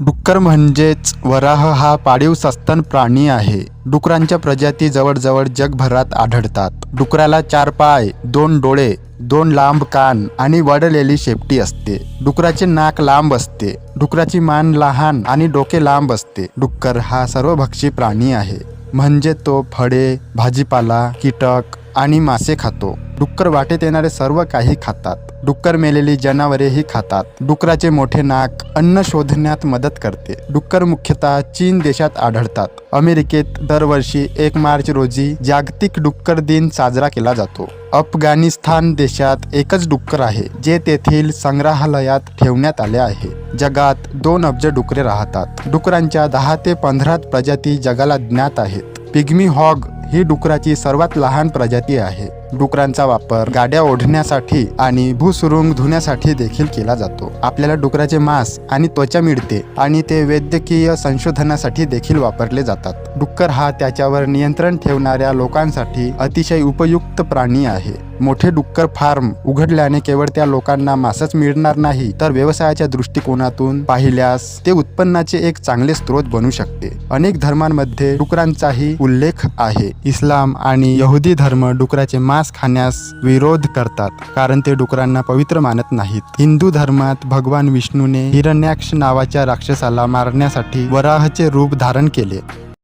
डुक्कर म्हणजेच वराह हा पाळीव सस्तन प्राणी आहे. डुकरांच्या प्रजाती जवळजवळ जगभरात आढळतात. डुकराला चार पाय दोन डोळे दोन लांब कान आणि वडलेली शेपटी असते. डुकराचे नाक लांब असते. डुकराची मान लहान आणि डोके लांब असते. डुक्कर हा सर्वभक्षी प्राणी आहे. म्हणजे तो फळे भाजीपाला कीटक आणि मासे खातो. डुक्कर वाटेत येणारे सर्व काही खातात. डुक्कर मेलेली जनावरेही खातात. डुकराचे मोठे नाक अन्न शोधण्यात मदत करते. डुक्कर मुख्यतः चीन देशात आढळतात. अमेरिकेत दरवर्षी एक मार्च रोजी जागतिक डुक्कर दिन साजरा केला जातो. अफगाणिस्तान देशात एकच डुक्कर आहे जे तेथील संग्रहालयात ठेवण्यात आले आहे. जगात दोन अब्ज डुकरे राहतात. डुकरांच्या दहा ते पंधरा प्रजाती जगाला ज्ञात आहेत. पिग्मी हॉग ही डुकराची सर्वात लहान प्रजाती आहे. डुकरांचा वापर गाड्या ओढण्यासाठी आणि भूसुरुंग धुण्यासाठी देखील केला जातो. आपल्याला डुकराचे मांस आणि त्वचा मिळते आणि ते वैद्यकीय संशोधनासाठी देखील वापरले जातात. डुक्कर हा त्याच्यावर नियंत्रण ठेवणाऱ्या लोकांसाठी अतिशय उपयुक्त प्राणी आहे. मोठे डुक्कर फार्म उघडल्याने केवळ त्या लोकांना मांसच मिळणार नाही तर व्यवसायाच्या दृष्टिकोनातून पाहिल्यास ते उत्पन्नाचे एक चांगले स्रोत बनू शकते. अनेक धर्मांमध्ये डुकरांचाही उल्लेख आहे. इस्लाम आणि यहुदी धर्म डुकराचे मांस खाण्यास विरोध करतात कारण ते डुकरांना पवित्र मानत नाहीत. हिंदू धर्मात भगवान विष्णूने हिरण्याक्ष नावाच्या राक्षसाला मारण्यासाठी वराहचे रूप धारण केले.